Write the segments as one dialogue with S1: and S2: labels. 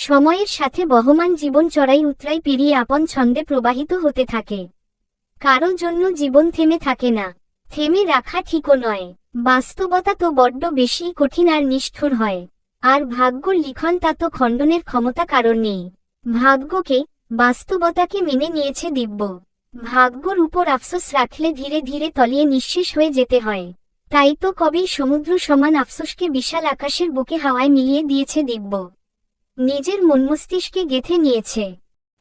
S1: সময়ের সাথে বহমান জীবন চড়াই উতরাই পেরিয়ে আপন ছন্দে প্রবাহিত হতে থাকে। কারও জন্য জীবন থেমে থাকে না। থেমে রাখা ঠিকও নয়। বাস্তবতা তো বড্ড বেশি কঠিন আর নিষ্ঠুর হয়। আর ভাগ্যর লিখন তা তো খণ্ডনের ক্ষমতা কারণ নেই। ভাগ্যকে, বাস্তবতাকে মেনে নিয়েছে দিব্য। ভাগ্যর উপর আফসোস রাখলে ধীরে ধীরে তলিয়ে নিঃশেষ হয়ে যেতে হয়। তাই তো কবেই সমুদ্র সমান আফসোসকে বিশাল আকাশের বুকে হাওয়ায় মিলিয়ে দিয়েছে দিব্য। নিজের মন মস্তিষ্কে গেথে নিয়েছে।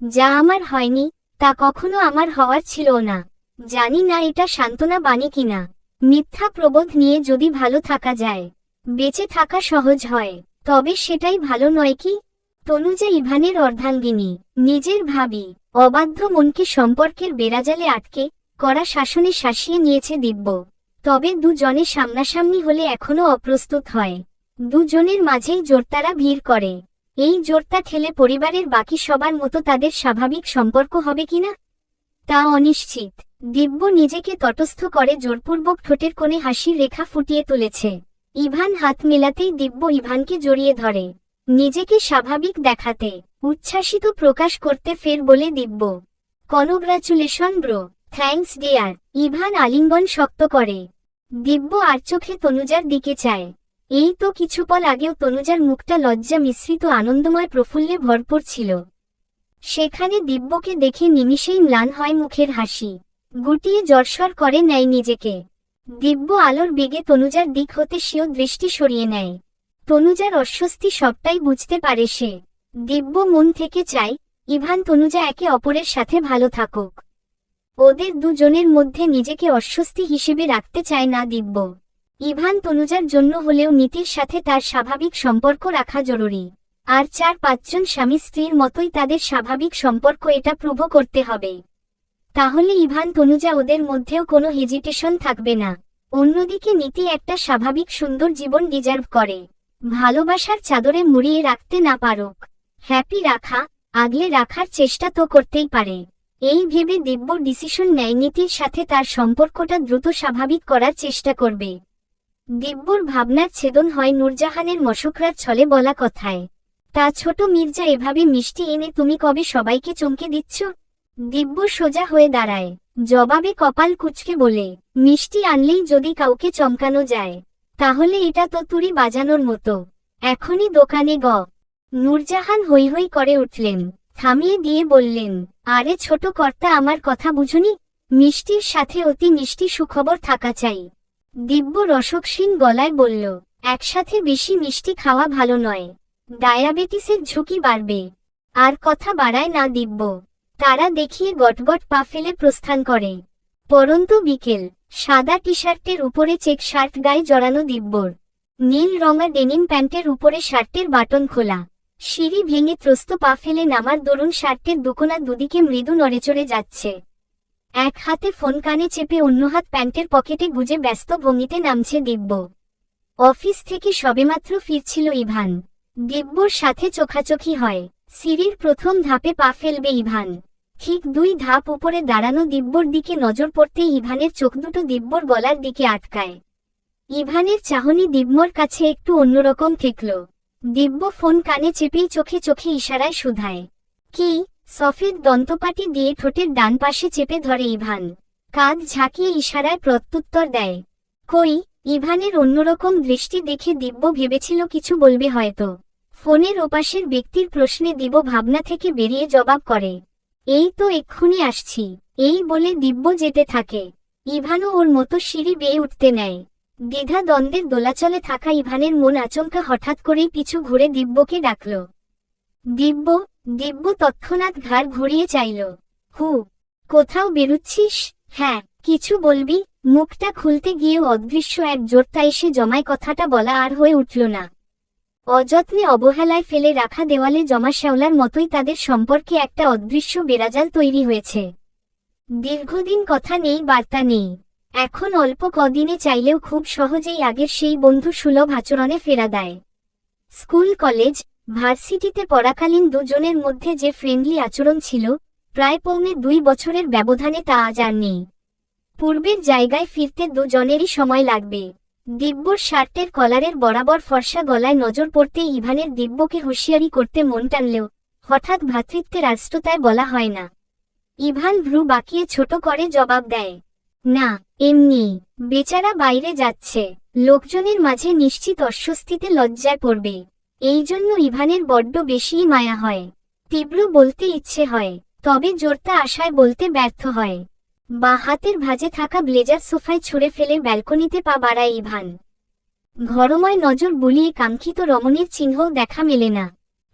S1: যা আমার হয়নি, তা কখনো আমার হওয়ার ছিল না। জানি না এটা সান্ত্বনা বাণী কিনা। মিথ্যা প্রবোধ নিয়ে যদি ভালো থাকা যায়, বেঁচে থাকা সহজ হয়। তবে সেটাই ভালো নয় কি? তনুজা ইভানের অর্ধাঙ্গিনী, নিজের ভাবি, অবাধ্য মনকে সম্পর্কের বেড়াজালে আটকে কড়া শাসনে শাসিয়ে নিয়েছে দিব্য। তবে দুজনে সামনাসামনি হলে এখনও অপ্রস্তুত হয়। দুজনের মাঝেই জোরতারা ভিড় করে। এই জোরটা ঠেলে পরিবারের বাকি সবার মতো তাদের স্বাভাবিক সম্পর্ক হবে কিনা? তা অনিশ্চিত। দিব্য নিজেকে তটস্থ করে জোরপূর্বক ঠোঁটের কোণে হাসির রেখা ফুটিয়ে তুলেছে। ইভান হাত মেলাতেই দিব্য ইভানকে জড়িয়ে ধরে। নিজেকে স্বাভাবিক দেখাতে, উচ্ছ্বাসিত প্রকাশ করতে ফের বলে Divya, congratulation bro, thanks dear. Ivan আলিঙ্গন শক্ত করে। দিব্য আর চোখে তনুজার দিকে চায়। এই তো কিছু পল আগেও তনুজার মুখটা লজ্জা মিশ্রিত আনন্দময় প্রফুল্লে ভরপুর ছিল। সেখানে দিব্যকে দেখে নিমিষেই ম্লান হয় মুখের হাসি। গুটিয়ে জর্সর করে নেয় নিজেকে। দিব্য আলোর বেগে তনুজার দিক হতে সেও দৃষ্টি সরিয়ে নেয়। তনুজার অস্বস্তি সবটাই বুঝতে পারে সে। দিব্য মন থেকে চায়, ইভান তনুজা একে অপরের সাথে ভালো থাকুক। ওদের দুজনের মধ্যে নিজেকে অস্বস্তি হিসেবে রাখতে চায় না দিব্য। ইভান তনুজার জন্য হলেও নীতির সাথে তার স্বাভাবিক সম্পর্ক রাখা জরুরি। আর চার পাঁচজন স্বামী স্ত্রীর মতোই তাদের স্বাভাবিক সম্পর্ক এটা প্রুভ করতে হবে। তাহলে ইভান তনুজা ওদের মধ্যেও কোনো হেজিটেশন থাকবে না। অন্যদিকে নীতি একটা স্বাভাবিক সুন্দর জীবন ডিজার্ভ করে। ভালোবাসার চাদরে মুড়িয়ে রাখতে না পারুক। হ্যাপি রাখা, আগলে রাখার চেষ্টা তো করতেই পারে। এই ভেবে দিব্য ডিসিশন নেয় নীতির সাথে তার সম্পর্কটা দ্রুত স্বাভাবিক করার চেষ্টা করবে। দিব্যর ভাবনার ছেদন হয় নূরজাহানের মশকরার ছলে বলা কথায়। তা ছোট মির্জা এভাবে মিষ্টি এনে তুমি কবে সবাইকে চমকে দিচ্ছ? দিব্য সোজা হয়ে দাঁড়ায়। জবাবে কপাল কুচকে বলে, মিষ্টি আনলেই যদি কাউকে চমকানো যায়, তাহলে এটা তো তুরি বাজানোর মতো। এখনই দোকানে গ। নূরজাহান হৈ হৈ করে উঠলেন। থামিয়ে দিয়ে বললেন, আরে ছোট কর্তা আমার কথা বুঝুনি, মিষ্টির সাথে অতি মিষ্টি সুখবর থাকা চাই। দিব্য রসকসীন গলায় বলল, একসাথে বেশি মিষ্টি খাওয়া ভালো নয়। ডায়াবেটিসের ঝুঁকি বাড়বে। আর কথা বাড়ায় না দিব্য। তারা দেখিয়ে গটগট পা ফেলে প্রস্থান করে। পরন্তু বিকেল, সাদা টি শার্টের উপরে চেক শার্ট গায়ে জড়ানো দিব্যর। নীল রঙা ডেনিম প্যান্টের উপরে শার্টের বাটন খোলা। সিঁড়ি ভেঙে ত্রস্ত পা ফেলে নামার দরুন শার্টের দুকোনা দুদিকে মৃদু নড়েচড়ে যাচ্ছে। এক হাতে ফোন কানে চেপে অন্য হাত প্যান্টের পকেটে গুজে ব্যস্ত ভঙ্গিতে নামছে দিব্য। অফিস থেকে সবেমাত্র ফিরছিল ইভান। দিব্যর সাথে চোখাচোখি হয়। সিঁড়ির প্রথম ধাপে পা ফেলবে ইভান। ঠিক দুই ধাপ উপরে দাঁড়ানো দিব্যর দিকে নজর পড়তে ইভানের চোখ দুটো দিব্যর গলার দিকে আটকায়। ইভানের চাহনি দিব্যর কাছে একটু অন্যরকম ঠেকল। দিব্য ফোন কানে চেপেই চোখে চোখে ইশারায় শুধায়। কি? সফেদ দন্তপাটি দিয়ে ঠোঁটের ডান পাশে চেপে ধরে ইভান। কাঁধ ঝাঁকিয়ে ইশারায় প্রত্যুত্তর দেয়। কই, ইভানের অন্যরকম দৃষ্টি দেখে দিব্য ভেবেছিল কিছু বলবে হয়তো। ফোনের ওপাশের ব্যক্তির প্রশ্নে দিব ভাবনা থেকে বেরিয়ে জবাব করে, এই তো এক্ষুনি আসছি। এই বলে দিব্য যেতে থাকে। ইভানও ওর মতো সিঁড়ি বেয়ে উঠতে নেয়। দ্বিধা দ্বন্দ্বের দোলাচলে থাকা ইভানের মন আচমকা হঠাৎ করেই পিছু ঘুরে দিব্যকে ডাকল। দিব্য দিব্য তৎক্ষণাৎ ঘাড় ঘুরিয়ে চাইল। হু, কোথাও বেরুচ্ছিস? হ্যাঁ কিছু বলবি? মুখটা খুলতে গিয়েও অদৃশ্য এক জোরতা এসে জমায় কথাটা বলা আর হয়ে উঠল না। অযত্নে অবহেলায় ফেলে রাখা দেওয়ালে জমা শ্যাওলার মতোই তাদের সম্পর্কে একটা অদৃশ্য বেড়াজাল তৈরি হয়েছে। দীর্ঘদিন কথা নেই, বার্তা নেই। এখন অল্প কদিনে চাইলেও খুব সহজেই আগের সেই বন্ধু সুলভ আচরণে ফেরা দেয়। স্কুল, কলেজ ভার্সিটিতে পড়াকালীন দুজনের মধ্যে যে ফ্রেন্ডলি আচরণ ছিল, প্রায় পৌনে দুই বছরের ব্যবধানে তা আজ আর নেই। পূর্বের জায়গায় ফিরতে দুজনেরই সময় লাগবে। দিব্যর শার্টের কলারের বরাবর ফর্সা গলায় নজর পড়তেই ইভানের দিব্যকে হুঁশিয়ারি করতে মন টানলেও, হঠাৎ ভ্রাতৃত্বের আস্ততায় বলা হয় না। ইভান ভ্রু বাকিয়ে ছোট করে জবাব দেয়, না, এমনি। বেচারা বাইরে যাচ্ছে। লোকজনের মাঝে নিশ্চিত অস্বস্তিতে লজ্জায় পড়বে। এই জন্য ইভানের বড্ড বেশিই মায়া হয়। তীব্র বলতে ইচ্ছে হয়, তবে জোরতা আশায় বলতে ব্যর্থ হয়। বা হাতের ভাজে থাকা ব্লেজার সোফায় ছুঁড়ে ফেলে ব্যালকনিতে পা বাড়ায় ইভান। ঘরময় নজর বুলিয়ে কাঙ্ক্ষিত রমণীর চিহ্নও দেখা মেলে না।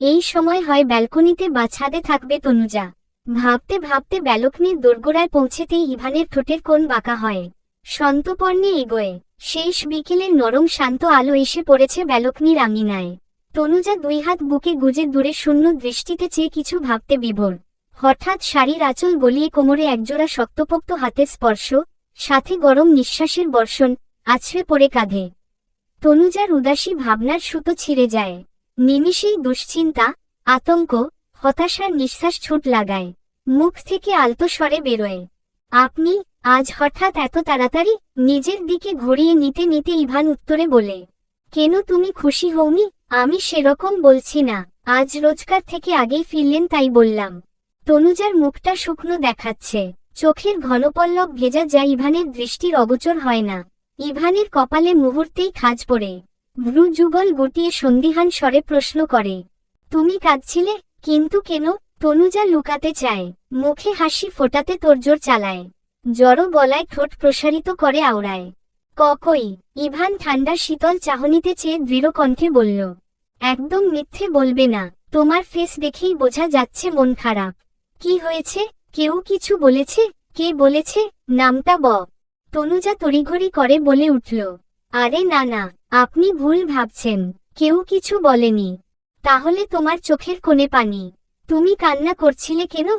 S1: এই সময় হয় ব্যালকনিতে বা ছাদে থাকবে তনুজা। ভাবতে ভাবতে ব্যালকনির দোরগোড়ায় পৌঁছেতেই ইভানের ঠোঁটের কোণ বাঁকা হয়। সন্তপর্ণে এগোয়। শেষ বিকেলের নরম শান্ত আলো এসে পড়েছে ব্যালকনির আঙিনায়। তনুজা দুই হাত বুকে গুজে দূরে শূন্য দৃষ্টিতে চেয়ে কিছু ভাবতে বিভোর। হঠাৎ শাড়ির আঁচল গলিয়ে কোমরে একজোড়া শক্তপোক্ত হাতের স্পর্শ, সাথে গরম নিঃশ্বাসের বর্ষণ, আছড়ে পড়ে কাঁধে। তনুজার উদাসী ভাবনার সুতো ছিঁড়ে যায়। নিমিষেই দুশ্চিন্তা, আতঙ্ক, হতাশার নিঃশ্বাস ছুট লাগায়। মুখ থেকে আলতো স্বরে বেরোয়। আপনি আজ হঠাৎ এত তাড়াতাড়ি নিজের দিকে ঘুরিয়ে নিতে নিতে ইভান উত্তরে বলে, কেন তুমি খুশি হওনি? আমি সেরকম বলছি না, আজ রোজকার থেকে আগেই ফিরলেন তাই বললাম। তনুজার মুখটা শুকনো দেখাচ্ছে, চোখের ঘনপল্লব ভেজা যা ইভানের দৃষ্টির অগোচর হয় না। ইভানের কপালে মুহূর্তেই খাজ পড়ে। ভ্রু যুগল গুটিয়ে সন্দিহান স্বরে প্রশ্ন করে, তুমি কাঁদছিলে, কিন্তু কেন? তনুজা লুকাতে চায়, মুখে হাসি ফোটাতে তোরজোর চালায়, জড়ো গলায় ঠোঁট প্রসারিত করে আওড়ায়। ককই, ইভান ঠান্ডা শীতল চাহনিতে চেয়ে দৃঢ় কণ্ঠে বলল, একদম মিথ্যে বলবে না, তোমার ফেস দেখেই বোঝা যাচ্ছে মন খারাপ। কি হয়েছে? কেউ কিছু বলেছে? কে বলেছে? নামটা ব। তনুজা তড়িঘড়ি করে বলে উঠল, আরে না না, আপনি ভুল ভাবছেন, কেউ কিছু বলেনি। তাহলে তোমার চোখের কোণে পানি। তুমি কান্না করছিলে কেন?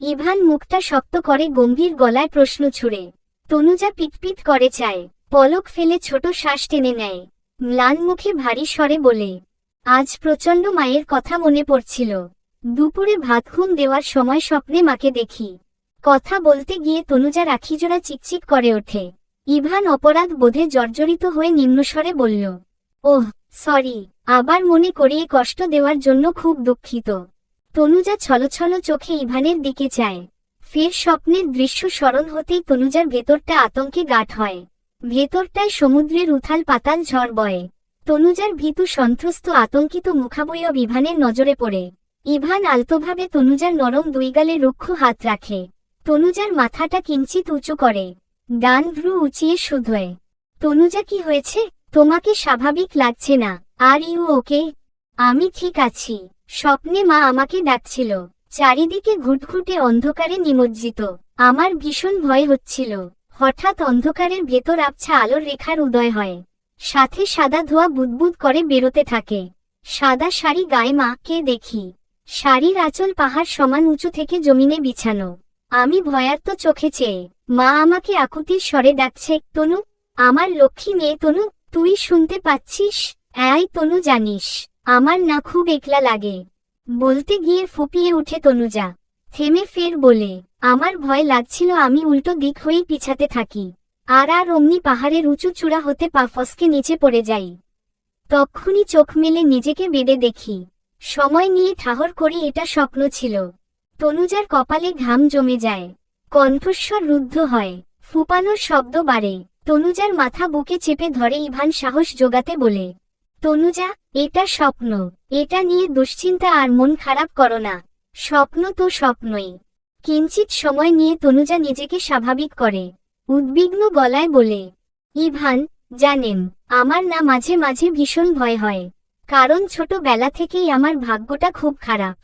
S1: ইভান মুখটা শক্ত করে গম্ভীর গলায় প্রশ্ন ছুড়ে। তনুজা পিটপিট করে চায় পলক ফেলে ছোট শ্বাস টেনে নেয়। ম্লান মুখে ভারী স্বরে বলে, আজ প্রচণ্ড মায়ের কথা মনে পড়ছিল। দুপুরে ভাত ঘুম দেওয়ার সময় স্বপ্নে মাকে দেখি। কথা বলতে গিয়ে তনুজা রাখিজোড়া চিকচিক করে ওঠে। ইভান অপরাধ বোধে জর্জরিত হয়ে নিম্নস্বরে বলল, ওহ, সরি, আবার মনে করিয়ে কষ্ট দেওয়ার জন্য খুব দুঃখিত তনুজা ছলছল চোখে ইভানের দিকে চায়। ফের স্বপ্নের দৃশ্য স্মরণ হতেই তনুজার ভেতরটা আতঙ্কে গাঠ হয়। ভেতরটায় সমুদ্রের উথাল পাতাল ঝড় বয়ে। তনুজার ভীতু সন্ত্রস্ত আতঙ্কিত মুখাবয়ব ইভানের নজরে পড়ে। ইভান আলতোভাবে তনুজার নরম দুই গালে রুক্ষ হাত রাখে। তনুজার মাথাটা কিঞ্চিত উঁচু করে। ডান ভ্রু উঁচিয়ে শুধোয়। তনুজা কি হয়েছে? তোমাকে স্বাভাবিক লাগছে না। Are you okay? আমি ঠিক আছি। স্বপ্নে মা আমাকে ডাকছিল। চারিদিকে ঘুটঘুটে অন্ধকারে নিমজ্জিত। আমার ভীষণ ভয় হচ্ছিল। হঠাৎ অন্ধকারের ভেতর আবছা আলোর রেখার উদয় হয়। সাথে সাদা ধোয়া বুদবুদ করে বেরোতে থাকে। সাদা শাড়ি গায়ে মাকে দেখি। শাড়ির আঁচল পাহাড় সমান উঁচু থেকে জমিনে বিছানো। আমি ভয়ার্ত চোখে চেয়ে, মা আমাকে আকুতির স্বরে ডাকছে, তনু, আমার লক্ষ্মী মেয়ে তনু, তুই শুনতে পাচ্ছিস? এই তনু জানিস, আমার না খুব একলা লাগে। বলতে গিয়ে ফুপিয়ে উঠে তনুজা। থেমে ফের বলে আমার ভয় লাগছিল আমি উল্টো দিক হয়েই পিছাতে থাকি। আর আর অমনি পাহাড়ের উঁচু চূড়া হতে পা ফসকে নিচে পড়ে যাই। তক্ষুনি চোখ মেলে নিজেকে বেডে দেখি। সময় নিয়ে ঠাহর করি এটা স্বপ্ন ছিল। তনুজার কপালে ঘাম জমে যায়। কণ্ঠস্বর রুদ্ধ হয়। ফুপানোর শব্দ বাড়ে। তনুজার মাথা বুকে চেপে ধরে ইভান সাহস জোগাতে বলে, তনুজা, এটা স্বপ্ন। এটা নিয়ে দুশ্চিন্তা আর মন খারাপ করো না। স্বপ্ন তো স্বপ্নই। কিঞ্চিত সময় নিয়ে তনুজা নিজেকে স্বাভাবিক করে। উদ্বিগ্ন গলায় বলে, ইভান, জানেন, আমার না মাঝে মাঝে ভীষণ ভয় হয়। কারণ ছোটবেলা থেকেই আমার ভাগ্যটা খুব খারাপ।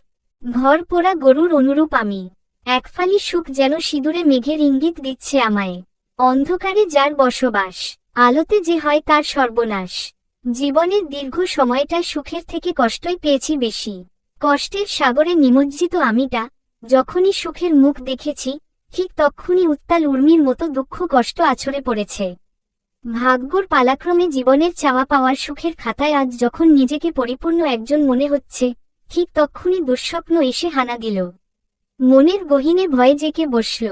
S1: ঘর পোড়া গরুর অনুরূপ আমি। একফালি সুখ যেন সিঁদুরে মেঘের ইঙ্গিত দিচ্ছে আমায়। অন্ধকারে যার বসবাস, আলোতে যে হয় তার সর্বনাশ। জীবনের দীর্ঘ সময়টায় সুখের থেকে কষ্টই পেয়েছি বেশি। কষ্টের সাগরে নিমজ্জিত আমিটা যখনই সুখের মুখ দেখেছি, ঠিক তক্ষুনি উত্তাল উর্মির মতো দুঃখ কষ্ট আছড়ে পড়েছে। ভাগ্যর পালাক্রমে জীবনের চাওয়া পাওয়ার সুখের খাতায় আজ যখন নিজেকে পরিপূর্ণ একজন মনে হচ্ছে, ঠিক তক্ষুনি দুঃস্বপ্ন এসে হানা দিল। মনের গহিনে ভয়ে জেকে বসল।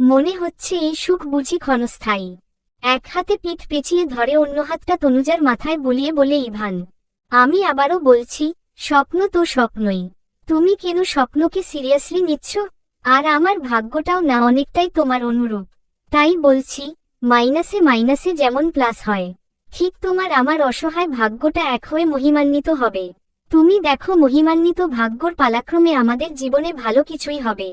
S1: মনে হচ্ছে এই সুখ বুঝি ক্ষণস্থায়ী। এক হাতে পিঠ পেঁচিয়ে ধরে অন্য হাতটা তনুজার মাথায় বলিয়ে বলে, ইভান, আমি আবারও বলছি, স্বপ্ন তো স্বপ্নই। তুমি কেন স্বপ্নকে সিরিয়াসলি নিচ্ছ? আর আমার ভাগ্যটাও না অনেকটাই তোমার অনুরূপ। তাই বলছি মাইনাসে মাইনাসে যেমন প্লাস হয়, ঠিক তোমার আমার অসহায় ভাগ্যটা এক হয়ে মহিমান্বিত হবে। তুমি দেখো মহিমান্বিত ভাগ্যর পালাক্রমে আমাদের জীবনে ভালো কিছুই হবে।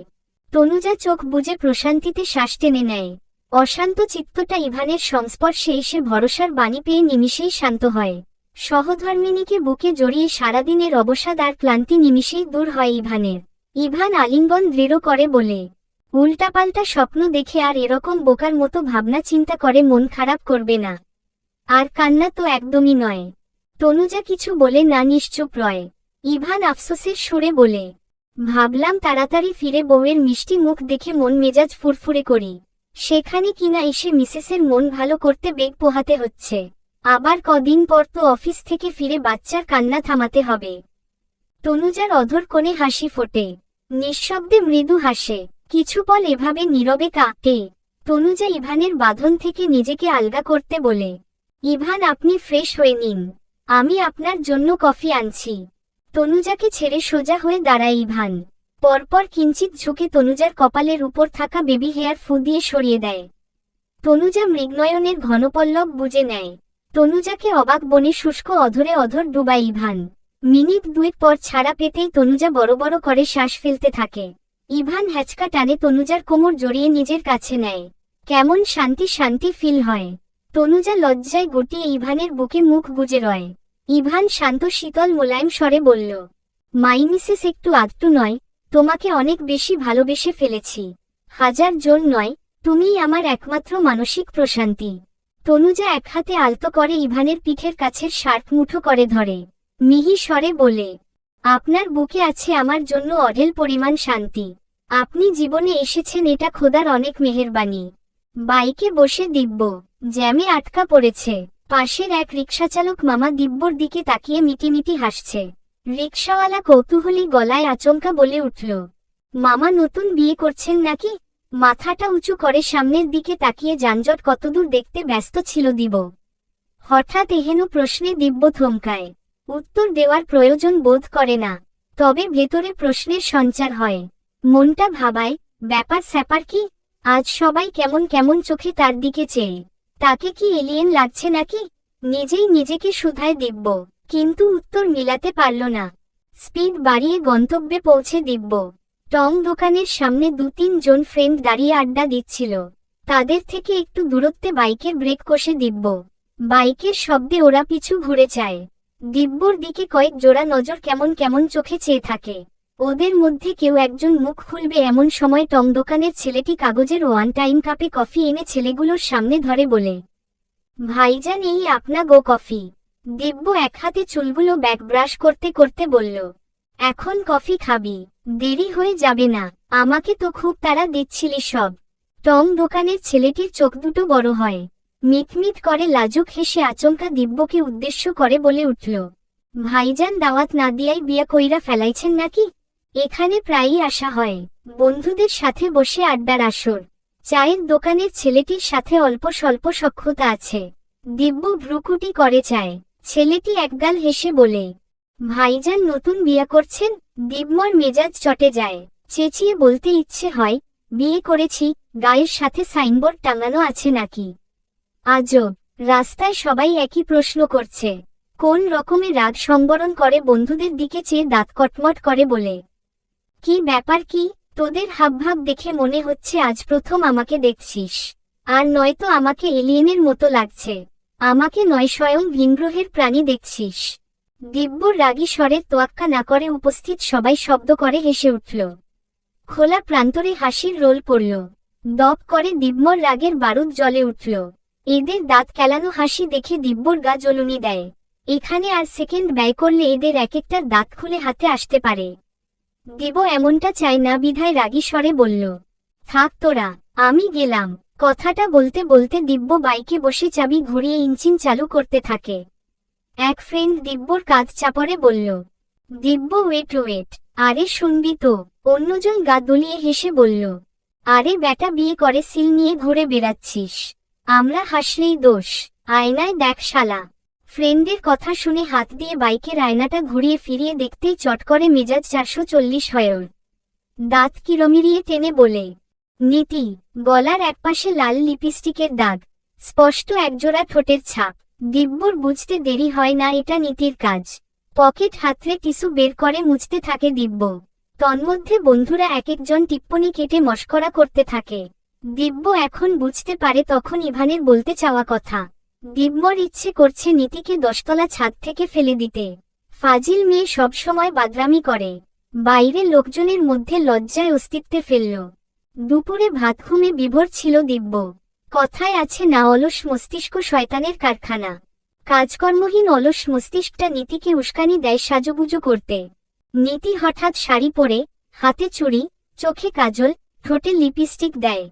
S1: তনুজা চোখ বুজে প্রশান্তিতে শ্বাস টেনে নেয়। অশান্ত চিত্তটা ইভানের সংস্পর্শে এসে ভরসার বাণী পেয়ে নিমিষেই শান্ত হয়। সহধর্মিনীকে বুকে জড়িয়ে সারাদিনের অবসাদ আর ক্লান্তি নিমিষেই দূর হয় ইভানের। ইভান আলিঙ্গন দৃঢ় করে বলে, উল্টাপাল্টা স্বপ্ন দেখে আর এরকম বোকার মতো ভাবনা চিন্তা করে মন খারাপ করবে না। আর কান্না তো একদমই নয় তনুজা কিছু বলে না নিশ্চুপ রয়। ইভান আফসোসের সুরে বলে, ভাবলাম তাড়াতাড়ি ফিরে বউয়ের মিষ্টি মুখ দেখে মন মেজাজ ফুরফুরে করি। সেখানে কিনা এসে মিসেসের মন ভালো করতে বেগ পোহাতে হচ্ছে। আবার কদিন পর তো অফিস থেকে ফিরে বাচ্চার কান্না থামাতে হবে। তনুজার অধর কোণে হাসি ফোটে। নিঃশব্দে মৃদু হাসে। কিছু পল এভাবে নীরবে কাটে তনুজা ইভানের বাঁধন থেকে নিজেকে আলগা করতে বলে, ইভান, আপনি ফ্রেশ হয়ে নিন। আমি আপনার জন্য কফি আনছি। তনুজাকে ছেড়ে সোজা হয়ে দাঁড়ায় ইভান। পরপর কিঞ্চিত ঝুঁকে তনুজার কপালের উপর থাকা বেবি হেয়ার ফু দিয়ে সরিয়ে দেয়। তনুজা মৃগনয়নের ঘনপল্লব বুঝে নেয়। তনুজাকে অবাক বনে শুষ্ক অধরে অধর ডুবায় ইভান। মিনিট দুয়েক পর ছাড়া পেতেই তনুজা বড় বড় করে শ্বাস ফেলতে থাকে। ইভান হ্যাচকা টানে তনুজার কোমর জড়িয়ে নিজের কাছে নেয়। কেমন শান্তি শান্তি ফিল হয়। তনুজা লজ্জায় গটিয়ে ইভানের বুকে মুখ গুজে রয়। ইভান শান্ত শীতল মোলায়েম স্বরে বলল, মাই মিসেস, একটু আধটু নয়, তোমাকে অনেক বেশি ভালোবেসে ফেলেছি। হাজার জন নয়, তুমিই আমার একমাত্র মানসিক প্রশান্তি। তনুজা এক হাতে আলতো করে ইভানের পিঠের কাছের শার্ট মুঠো করে ধরে। মিহি স্বরে বলে, আপনার বুকে আছে আমার জন্য অঢেল পরিমাণ শান্তি। আপনি জীবনে এসেছেন এটা খোদার অনেক মেহেরবানি। বাইকে বসে দিব্য, জ্যামে আটকা পড়েছে। পাশের এক রিক্সাচালক মামা দিব্যর দিকে তাকিয়ে মিটিমিটি হাসছে। রিক্সাওয়ালা কৌতূহলী গলায় আচমকা বলে উঠল, মামা নতুন বিয়ে করছেন নাকি? মাথাটা উঁচু করে সামনের দিকে তাকিয়ে যানজট কতদূর দেখতে ব্যস্ত ছিল দিব। হঠাৎ এহেন প্রশ্নে দিব্য থমকায় উত্তর দেওয়ার প্রয়োজন বোধ করে না, তবে ভেতরে প্রশ্নের সঞ্চার হয়। মনটা ভাবায়, ব্যাপার স্যাপার কি? আজ সবাই কেমন কেমন চোখে তার দিকে চেয়ে। তাকে কি এলিয়েন লাগছে নাকি? নিজেই নিজেকে শুধায় দিব্য, কিন্তু উত্তর মিলাতে পারল না। স্পিড বাড়িয়ে গন্তব্যে পৌঁছে দিব্য। টং দোকানের সামনে দু তিন জন ফ্রেন্ড দাঁড়িয়ে আড্ডা দিচ্ছিল। তাদের থেকে একটু দূরত্বে বাইকের ব্রেক কষে দিব্য। বাইকের শব্দে ওরা পিছু ঘুরে চায় দিব্যর দিকে কয়েক জোড়া নজর কেমন কেমন চোখে চেয়ে থাকে। ওদের মধ্যে কেউ একজন মুখ খুলবে এমন সময় টং দোকানের ছেলেটি কাগজের ওয়ান টাইম কাপে কফি এনে ছেলেগুলোর সামনে ধরে বলে, ভাইজান, এই আপনা গো কফি। দিব্য এক হাতে চুলগুলো ব্যাক ব্রাশ করতে করতে বলল এখন কফি খাবি, দেরি হয়ে যাবে না, আমাকে তো খুব তারা দিচ্ছিলি সব। টং দোকানের ছেলেটির চোখ দুটো বড় হয়। মিটমিট করে লাজুক হেসে আচমকা দিব্যকে উদ্দেশ্য করে বলে উঠল, ভাইজান দাওয়াত না দিয়াই বিয়া কইরা ফেলাইছেন নাকি? এখানে প্রায়ই আসা হয়, বন্ধুদের সাথে বসে আড্ডার আসর। চায়ের দোকানের ছেলেটির সাথে অল্প স্বল্প সক্ষতা আছে। দিব্য ভ্রুকুটি করে চায়। ছেলেটি একগাল হেসে বলে ভাইজান নতুন বিয়া করছেন দিব্যর মেজাজ চটে যায়। চেঁচিয়ে বলতে ইচ্ছে হয়, বিয়ে করেছি, গায়ের সাথে সাইনবোর্ড টাঙানো আছে নাকি? আজব, রাস্তায় সবাই একই প্রশ্ন করছে। কোন রকমে রাগ সংবরণ করে বন্ধুদের দিকে চেয়ে দাঁত কটমট করে বলে? কি ব্যাপার কি? তোদের হাবভাব দেখে মনে হচ্ছে আজ প্রথম আমাকে দেখছিস। আর নয়তো আমাকে এলিয়েনের মতো লাগছে। আমাকে নয় স্বয়ং ভিনগ্রহের প্রাণী দেখছিস। দিব্যর রাগী স্বরের তোয়াক্কা না করে উপস্থিত সবাই শব্দ করে হেসে উঠল। খোলা প্রান্তরে হাসির রোল পড়ল। দপ করে দিব্যর রাগের বারুদ জ্বলে উঠল। এদের দাঁত কেলানো হাসি দেখে দিব্যর গা জ্বলুনি দেয়। এখানে আর সেকেন্ড ব্যয় করলে এদের এক একটা দাঁত খুলে হাতে আসতে পারে। দেব এমনটা চাই না বিধায় রাগী স্বরে বলল, থাক তোরা, আমি গেলাম। কথাটা বলতে বলতে দিব্য বাইকে বসে চাবি ঘুরিয়ে ইঞ্জিন চালু করতে থাকে। এক ফ্রেন্ড দিব্যর কাঁধ চাপড়ে বলল, দিব্য, ওয়েট ওয়েট। আরে শুনবি তো। অন্যজন গা দুলিয়ে হেসে বলল, আরে ব্যাটা, বিয়ে করে সিল নিয়ে ঘুরে বেড়াচ্ছিস। আমরা হাসলেই দোষ। আয়নায় দেখ শালা। ফ্রেন্ডের কথা শুনে হাত দিয়ে বাইকের আয়নাটা ঘুরিয়ে ফিরিয়ে দেখতেই চট করে মেজাজ চারশো চল্লিশ হয় দাঁত কিরমিরিয়ে টেনে বলে, নীতি, গলার একপাশে লাল লিপস্টিকের দাগ। স্পষ্ট একজোড়া ঠোঁটের ছাপ। দিব্যর বুঝতে দেরি হয় না, এটা নীতির কাজ। পকেট হাতরে টিস্যু বের করে মুছতে থাকে দিব্য। তন্মধ্যে বন্ধুরা এক একজন টিপ্পনি কেটে মস্করা করতে থাকে। দিব্য এখন বুঝতে পারে তখন ইভানের বলতে চাওয়া কথা। দিব্যর ইচ্ছে করছে নীতিকে দশতলা ছাদ থেকে ফেলে দিতে। ফাজিল মেয়ে সবসময় বাদরামি করে। বাইরে লোকজনের মধ্যে লজ্জায় অস্তিত্বে ফেলল। দুপুরে ভাত ঘুমে বিভোর ছিল দিব্য। কথায় আছে না অলস মস্তিষ্ক শয়তানের কারখানা। কাজকর্মহীন অলস মস্তিষ্কটা নীতিকে উস্কানি দেয় সাজুগুজু করতে। নীতি হঠাৎ শাড়ি পরে, হাতে চুড়ি, চোখে কাজল, ঠোঁটে লিপস্টিক দেয়।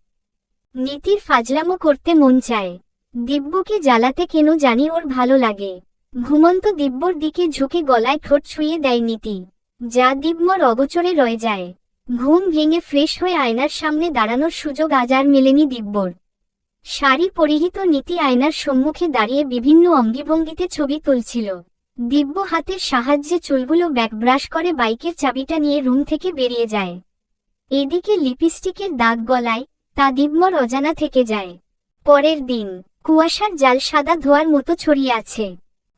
S1: নীতির ফাজলামো করতে মন চায়। দিব্যকে জ্বালাতে কেন জানি ওর ভালো লাগে। ঘুমন্ত দিব্যর দিকে ঝুঁকে গলায় ঠোঁট ছুঁয়ে দেয় নীতি। যা দিব্যর অগোচরে রয়ে যায়। ঘুম ভেঙে ফ্রেশ হয়ে আয়নার সামনে দাঁড়ানোর সুযোগ আজ আর মেলেনি দিব্যর। শাড়ি পরিহিত নীতি আয়নার সম্মুখে দাঁড়িয়ে বিভিন্ন অঙ্গিভঙ্গিতে ছবি তুলছিল। দিব্য হাতের সাহায্যে চুলগুলো ব্যাক ব্রাশ করে বাইকের চাবিটা নিয়ে রুম থেকে বেরিয়ে যায়। এদিকে লিপস্টিকের দাগ গলায় তা দিব্যর অজানা থেকে যায়। পরের দিন, কুয়াশার জাল সাদা ধোয়ার মতো ছড়িয়ে আছে।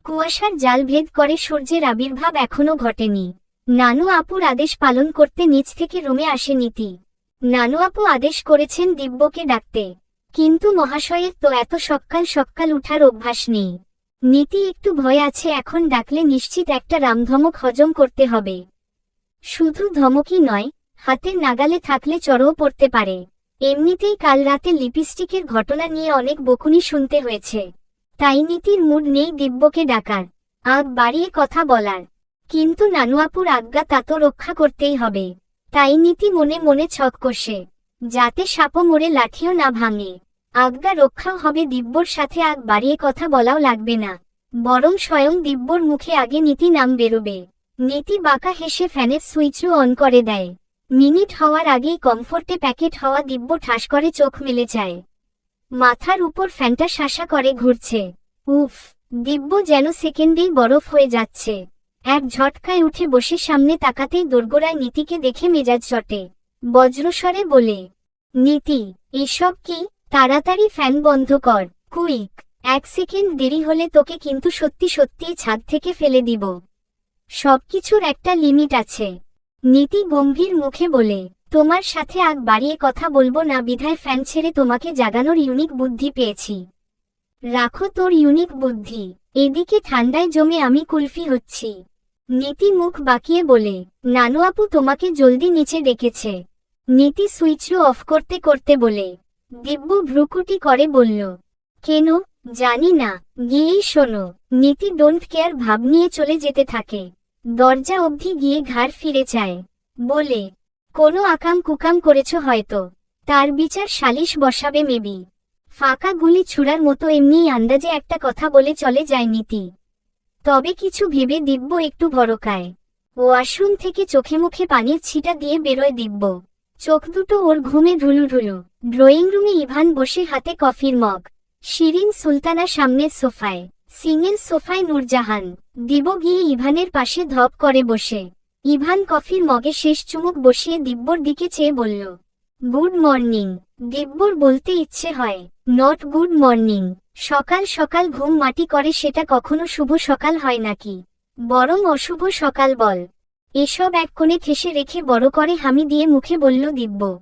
S1: কুয়াশার জাল ভেদ করে সূর্যের আবির্ভাব এখনও ঘটেনি। নানু আপুর আদেশ পালন করতে নিচ থেকে রুমে আসে নীতি। নানু আপু আদেশ করেছেন দিব্যকে ডাকতে। কিন্তু মহাশয়ের তো এত সকাল সকাল উঠার অভ্যাস নেই। নীতি একটু ভয় আছে, এখন ডাকলে নিশ্চিত একটা রামধমক হজম করতে হবে। শুধু ধমকই নয় হাতের নাগালে থাকলে চড়ও পড়তে পারে। এমনিতেই কাল রাতে লিপস্টিকের ঘটনা নিয়ে অনেক বকুনি শুনতে হয়েছে। তাই নীতির মুড নেই দিব্যকে ডাকার আগ বাড়িয়ে কথা বলার। কিন্তু নানুয়াপুর আজ্ঞা তা তো রক্ষা করতেই হবে। তাই নীতি মনে মনে ছক কষে। যাতে সাপও মরে লাঠিও না ভাঙে। আজ্ঞা রক্ষাও হবে দিব্যর সাথে আগ বাড়িয়ে কথা বলাও লাগবে না। বরং স্বয়ং দিব্যর মুখে আগে নীতি নাম বেরোবে। নীতি বাঁকা হেসে ফ্যানের সুইচও অন করে দেয়। মিনিট হওয়ার আগেই কমফোর্টে প্যাকেট হওয়া দিব্য ঠাস করে চোখ মেলে যায়। মাথার উপর ফ্যানটা শাসা করে ঘুরছে। উফ, দিব্য যেন সেকেন্ডেই বরফ হয়ে যাচ্ছে। এক ঝটকায় উঠে বসে সামনে তাকাতেই দোরগোড়ায় নীতিকে দেখে মেজাজ চটে। বজ্রস্বরে বলে নীতি, এসব কি? তাড়াতাড়ি ফ্যান বন্ধ কর। কুইক, এক সেকেন্ড দেরি হলে তোকে কিন্তু সত্যি সত্যিই ছাদ থেকে ফেলে দিব। সবকিছুর একটা লিমিট আছে। নীতি গম্ভীর মুখে বলে, তোমার সাথে আগ বাড়িয়ে কথা বলব না, বিধায় ফ্যান ছেড়ে তোমাকে জাগানোর ইউনিক বুদ্ধি পেয়েছি। রাখো তোর ইউনিক বুদ্ধি। এদিকে ঠান্ডায় জমে আমি কুলফি হচ্ছি। নীতি মুখ বাঁকিয়ে বলে, নানু আপু তোমাকে জলদি নিচে ডেকেছে। নীতি সুইচও অফ করতে করতে বলে। দিব্য ভ্রুকুটি করে বলল, কেন? জানি না। গিয়েই শোনো। নীতি ডোন্ট কেয়ার ভাব নিয়ে চলে যেতে থাকে। দরজা অবধি গিয়ে ঘাড় ফিরে চায়। বলে, কোনো আকাম কুকাম করেছ হয়তো। তার বিচার সালিশ বসাবে মেবি ফাঁকা গুলি ছুড়ার মতো এমনিই আন্দাজে একটা কথা বলে চলে যায় নীতি। তবে কিছু ভেবে দিব্য একটু ভরকায়। ওয়াশরুম থেকে চোখে মুখে পানির ছিটা দিয়ে বেরোয় দিব্য। চোখ দুটো ওর ঘুমে ঢুলু ঢুলু ড্রয়িং রুমে ইভান বসে হাতে কফির মগ। শিরিন সুলতানা সামনের সোফায়। সিঙ্গেল সোফায় নূরজাহান। দিব গিয়ে ইভানের পাশে ধপ করে বসে। ইভান কফির মগে শেষ চুমুক বসিয়ে দিব্যর দিকে চেয়ে বলল, গুড মর্নিং। দিব্যর বলতে ইচ্ছে হয়, নট গুড মর্নিং। সকাল সকাল ঘুম মাটি করে সেটা কখনো শুভ সকাল হয় নাকি? বরং অশুভ সকাল বল। এসব এক কোণে ঠেসে রেখে বড় করে হামি দিয়ে মুখে বলল, দিব্য।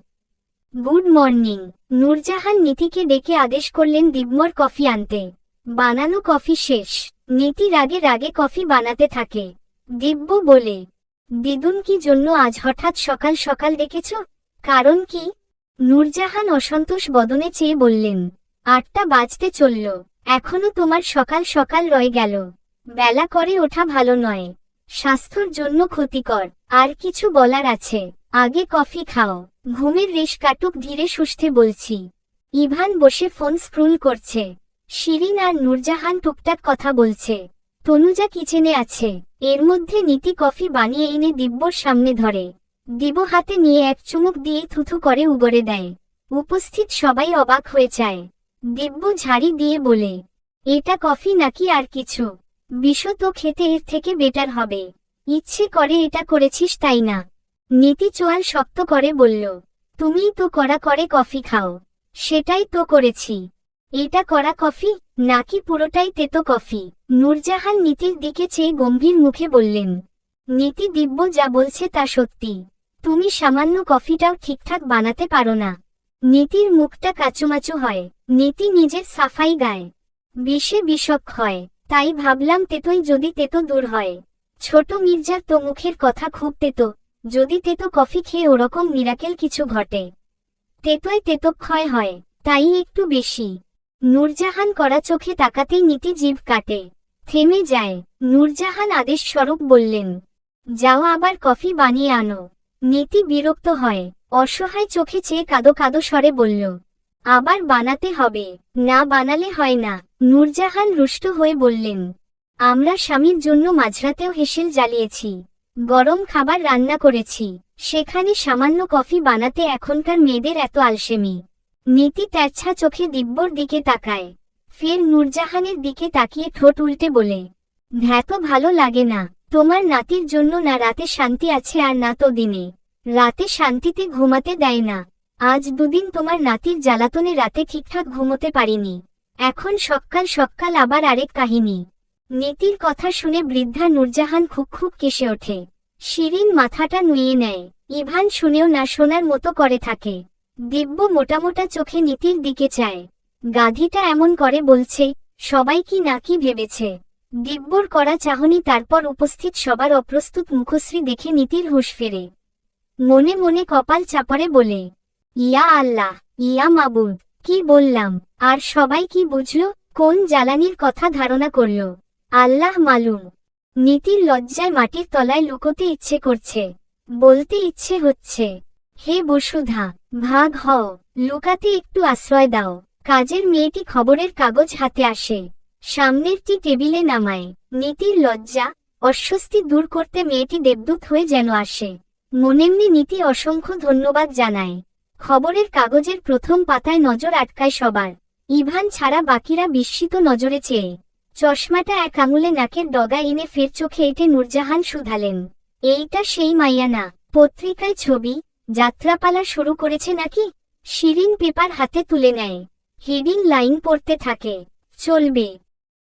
S1: Good morning. নূরজাহান নীতিকে ডেকে আদেশ করলেন দিব্যর কফি আনতে। বানানো কফি শেষ। নীতি রাগে রাগে কফি বানাতে থাকে। দিব্য বলে, দিদুন কি জন্য আজ হঠাৎ সকাল সকাল ডেকেছ? কারণ কি? নূরজাহান অসন্তোষ বদনে চেয়ে বললেন, আটটা বাজতে চলল। এখনও তোমার সকাল সকাল রয়ে গেল। বেলা করে ওঠা ভালো নয়। স্বাস্থ্যর জন্য ক্ষতিকর। আর কিছু বলার আছে। আগে কফি খাও। ঘুমের রেশ কাটুক ধীরে সুস্থে বলছি। ইভান বসে ফোন স্ক্রুল করছে। শিরিন আর নূরজাহান টুকটাক কথা বলছে। তনুজা কিচেনে আছে। এর মধ্যে নীতি কফি বানিয়ে এনে দিব্যর সামনে ধরে। দিব হাতে নিয়ে এক চুমুক দিয়ে থুথু করে উগরে দেয়। উপস্থিত সবাই অবাক হয়ে যায়। দিব্য ঝাড়ি দিয়ে বলে, এটা কফি নাকি আর কিছু? বিষ তো খেতে এর থেকে বেটার হবে। ইচ্ছে করে এটা করেছিস তাই না? নীতি চোয়াল শক্ত করে বলল, তুমিই তো করা করে কফি খাও। সেটাই তো করেছি। এটা করা কফি? নাকি পুরোটাই তেতো কফি? নূরজাহান নীতির দিকে চেয়ে গম্ভীর মুখে বললেন, নীতি দিব্য যা বলছে তা সত্যি। তুমি সামান্য কফিটাও ঠিকঠাক বানাতে পারো না। নীতির মুখটা কাচুমাচু হয়। নীতি নিজের সাফাই গায়। বিষে বিষক হয়। তাই ভাবলাম তেতোই যদি তেতো দূর হয়। ছোট মির্জার তো মুখের কথা খুব তেতো, যদি তেতো কফি খেয়ে ওরকম মিরাকেল কিছু ঘটে। তেতোয় তেতো ক্ষয় হয়, তাই একটু বেশি। নূরজাহান করা চোখে তাকাতেই নীতি জীব কাটে। থেমে যায়, নূরজাহান আদেশ স্বরূপ বললেন, যাও আবার কফি বানিয়ে আনো। নীতি বিরক্ত হয়, অসহায় চোখে চেয়ে কাদো কাদো স্বরে বলল আবার বানাতে হবে। না বানালে হয় না, নূরজাহান রুষ্ট হয়ে বললেন। আমরা স্বামীর জন্য মাঝরাতেও হেসেল জ্বালিয়েছি। গরম খাবার রান্না করেছি। সেখানে সামান্য কফি বানাতে এখনকার মেয়েদের এত আলসেমি। নীতি তেরছা চোখে দিব্যর দিকে তাকায়। ফের নূরজাহানের দিকে তাকিয়ে ঠোঁট উল্টে বলে ধ্যাত ভালো লাগে না। তোমার নাতির জন্য না রাতে শান্তি আছে আর না তো দিনে। রাতে শান্তিতে ঘুমাতে দেয় না। আজ দুদিন তোমার নাতির জ্বালাতনে রাতে ঠিকঠাক ঘুমোতে পারিনি। এখন সকাল সকাল আবার আরেক কাহিনী। নীতির কথা শুনে বৃদ্ধা নূরজাহান খুব খুব কেসে ওঠে। শিরিন মাথাটা নুয়ে নেয়। ইভান শুনেও না শোনার মতো করে থাকে। দিব্য মোটা মোটা চোখে নীতির দিকে চায়। গাধিটা এমন করে বলছে, সবাই কি নাকি ভেবেছে। দিব্যর করা চাহনি তারপর উপস্থিত সবার অপ্রস্তুত মুখশ্রী দেখে নীতির হুঁশ ফেরে। মনে মনে কপাল চাপড়ে বলে ইয়া আল্লাহ, ইয়া মাবুদ, কি বললাম? আর সবাই কি বুঝল? কোন জ্বালানির কথা ধারণা করল? আল্লাহ মালুম। নীতির লজ্জায় মাটির তলায় লুকোতে ইচ্ছে করছে। বলতে ইচ্ছে হচ্ছে। হে বসুধা, ভাগ হও, লুকাতে একটু আশ্রয় দাও। কাজের মেয়েটি খবরের কাগজ হাতে আসে। সামনেরটি টেবিলে নামায়। নীতির লজ্জা, অস্বস্তি দূর করতে মেয়েটি দেবদূত হয়ে যেন আসে। মনেমনি নীতি অসংখ্য ধন্যবাদ জানায়। খবরের কাগজের প্রথম পাতায় নজর আটকায় সবার। ইভান ছাড়া বাকিরা বিস্মিত নজরে চেয়ে। চশমাটা এক আঙুলে নাকের ডগা এনে ফের চোখে এঁটে নূরজাহান শুধালেন। এইটা সেই মাইয়া না পত্রিকায় ছবি, যাত্রাপালা শুরু করেছে নাকি? শিরিন পেপার হাতে তুলে নেয়। হেডিং লাইন পড়তে থাকে। চলবে।